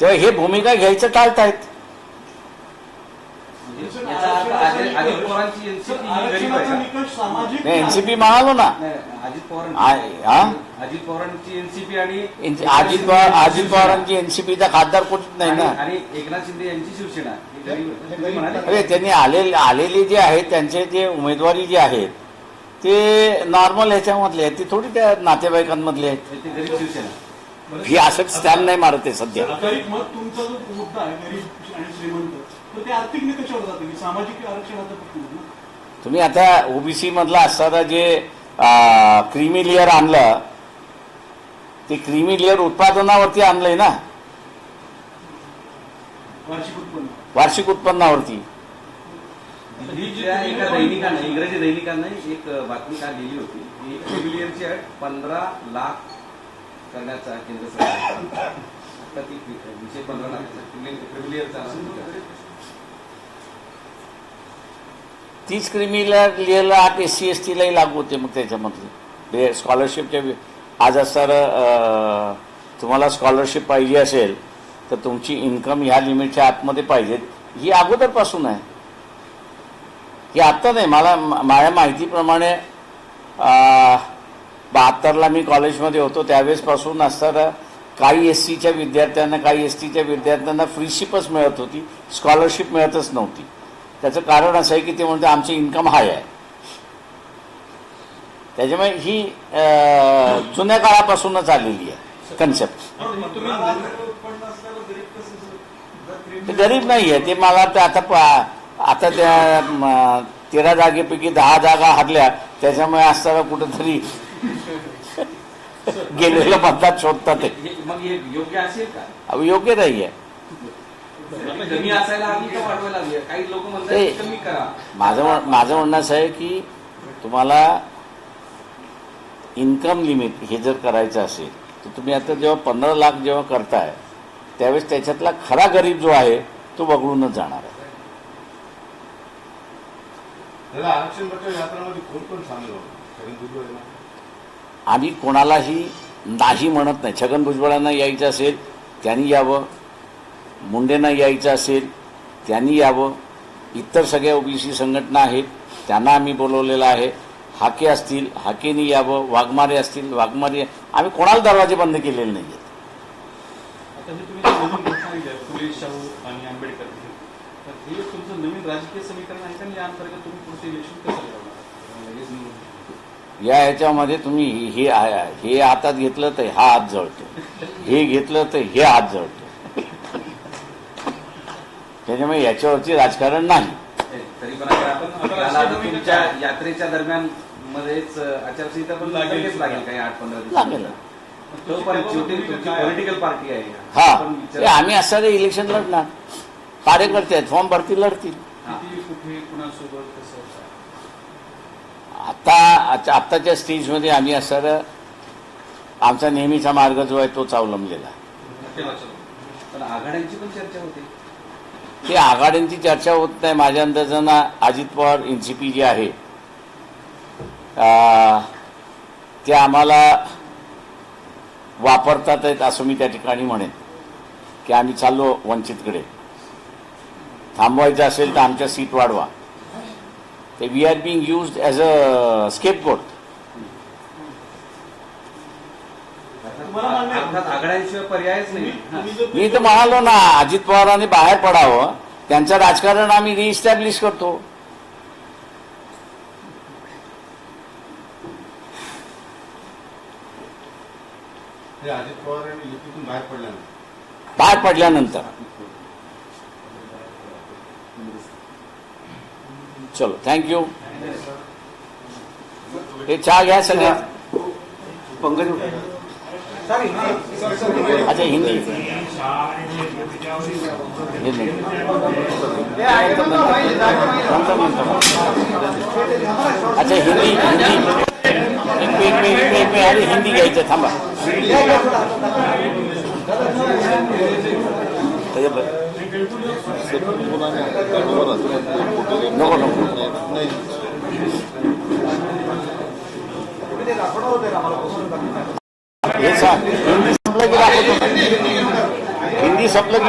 तेव्हा हे भूमिका घ्यायचं टाळतायत. एनसीपी म्हणालो ना. अजित पवारांची एनसीपी आणि अजित पवार अजित पवारांची एनसीपीचा खासदार कुठेच नाही ना. आणि एकनाथ शिंदे यांची शिवसेना. अरे त्यांनी आले आलेले जे आहेत त्यांचे जे उमेदवारी जे आहेत ते नॉर्मल ह्याच्यामधले आहेत. ते थोडी त्या नातेवाईकांमधले आहेत. शिवसेना. ही असं स्टॅम्प नाही मारत आहे सध्या. तरी मग तुमचा जो मुद्दा आहे गरीब आणि श्रीमंत तर ते आर्थिक निकषावर जातं? की सामाजिक आरक्षणाचा प्रश्न आहे ना. तुम्ही आता ओबीसी मधला असताना जे क्रीमी लेअर आणलं ते क्रीमी लेअर उत्पादनावरती आणलंय ना? वार्षिक उत्पन्न. वार्षिक उत्पन्नावरती. दिल्लीच्या एका दैनिकानं इंग्रजी दैनिकानं एक बातमी काल लिहिली होती पंधरा लाख करण्याचा केंद्र सरकार. आता ती विषय पंधरा तीच क्रीमी लिहिलं आठ एस सी एस टीलाही लागू होते मग त्याच्यामधले स्कॉलरशिपच्या आज सर तुम्हाला स्कॉलरशिप पाहिजे असेल तर तुमची इन्कम ह्या लिमिटच्या आतमध्ये पाहिजेत ही अगोदरपासून आहे. ही आत्ता नाही मला माझ्या माहितीप्रमाणे बहात्तरला मी कॉलेजमध्ये होतो त्यावेळेसपासून असताना काही एस सीच्या विद्यार्थ्यांना काही एस टीच्या विद्यार्थ्यांना फ्रीशिपच मिळत होती स्कॉलरशिप मिळतच नव्हती. त्याचं कारण असं आहे की ते म्हणते आमचे इन्कम हाय आहे. त्याच्यामुळे ही जुन्या काळापासूनच आलेली आहे कन्सेप्ट गरीब ते गरीब नाही आहे ते मला ते आता आता त्या तेरा जागेपैकी दहा जागा हरल्या त्याच्यामुळे असताना कुठंतरी गेलेलं मतदार शोधतात ते. मग हे योग्य असेल का? अहो, योग्य नाही आहे कमी असायला हवी का वाढवायला हवी काही लोक म्हणतात ते- की कमी करा. माझं म्हण- माझं म्हणणं असं आहे की तुम्हाला इन्कम लिमिट हे जर करायचं असेल तर तुम्ही आता जेव्हा पंधरा लाख जेव्हा करताय त्यावेळेस त्याच्यातला खरा गरीब जो आहे तो वगळूनच जाणार आहे. त्याला आरक्षण यात्रामध्ये कोण कोण सामील होतं आहे? आम्ही कोणालाही नाही म्हणत नाही. छगन भुजबळांना यायचं असेल त्यांनी यावं. मुंडेंना यायचं असेल त्यांनी यावं. इतर सगळ्या ओबीसी संघटना आहेत त्यांना आम्ही बोलवलेलं आहे. हाके असतील हाकेनी यावं. वाघमारे असतील वाघमारे. आम्ही कोणाला दरवाजे बंद केलेले नाही आहेत आंबेडकर या ह्याच्यामध्ये तुम्ही हे हे हातात घेतलं तर हा हात जळतो. हे घेतलं तर हे हात जळतो. त्याच्यामुळे याच्यावरती राजकारण नाही. तरी पण आता आपण त्याला आता तुमच्या यात्रेच्या दरम्यान मध्येच आचारसंहिता पण लागेल. काही आठ पंधरा लागेल. दिवस तो पण शेवटी तुमची पॉलिटिकल पार्टी आहे. हा. आम्ही असणारे इलेक्शन लढणार. कार्यकर्ते आहेत फॉर्म भरतील लढतील. किती कुठे कुणासोबत कसं आता आत्ताच्या स्टेजमध्ये आम्ही असणारं आमचा नेहमीचा मार्ग जो आहे तोच अवलंबलेला. ते आघाड्यांची चर्चा होते नाही. माझ्या अंदाजानं Ajit Pawar N C P जे आहे ते आम्हाला वापरतात आहेत असं मी त्या ठिकाणी म्हणेन की आम्ही चाललो वंचितकडे. थांबवायचं असेल तर आमच्या सीट वाढवा. ते we are being used as a आघाड्यांशिवाय पर्यायच नाही. जर- मी तर म्हणालो ना अजित पवारांनी बाहेर पडावं. त्यांचं राजकारण आम्ही रिइस्टॅब्लिश करतो. अजित पवार यांनी युतीतून बाहेर पडल्यानंतर. बाहेर पडल्यानंतर. चलो थँक्यू हे चहा घ्या सगळ्या पंकज. अच्छा हिंदी. अच्छा हिंदी हिंदी. हिंदी घ्यायचं थांबा. नको नको हे सांग हिंदी संपलं की हिंदी संपलं की